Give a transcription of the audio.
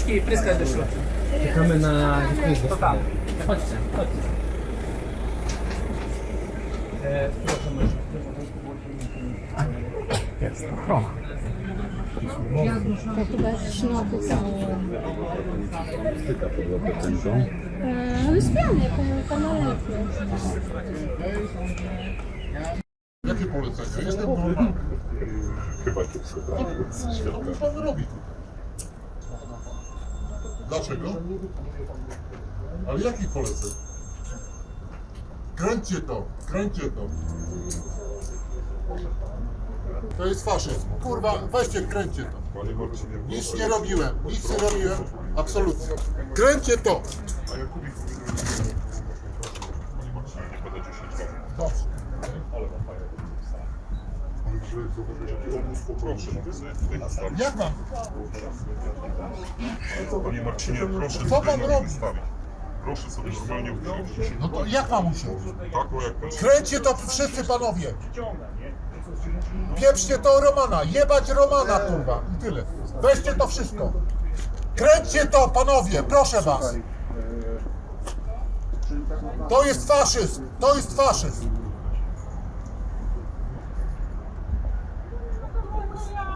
Wtryskać do środka. Czekamy na quiz. To tam. Chodźcie, chodźcie. E, proszę myszy. To chyba sznoty są. Styka pod. E, Ale zmiany, to maletnie. Jakie polecenia? Jestem. Chyba kiepsko. Co pan robi tu? Dlaczego? Ale jakich poleceń? Kręćcie to, kręćcie to. To jest faszyzm. Kurwa, weźcie, kręćcie to. Nic nie robiłem, nic nie robiłem. Absolutnie. Kręćcie to. A Jakubik Panie Marcinie, nie będę 10 lat. Dobrze. Ale mam fajnie. Ale źle zauważyłeś, jaki obóz poproszę. Mogę sobie tutaj nastawić. Jak mam? Panie Marcinie, proszę Co pan robi? Proszę sobie normalnie usiąść. No to jak mam usiąść? Tak, o jak pan Kręćcie to wszyscy panowie. Pieprzcie to Romana, jebać Romana kurwa i tyle. Weźcie to wszystko. Kręćcie to panowie, proszę was. To jest faszyzm, to jest faszyzm.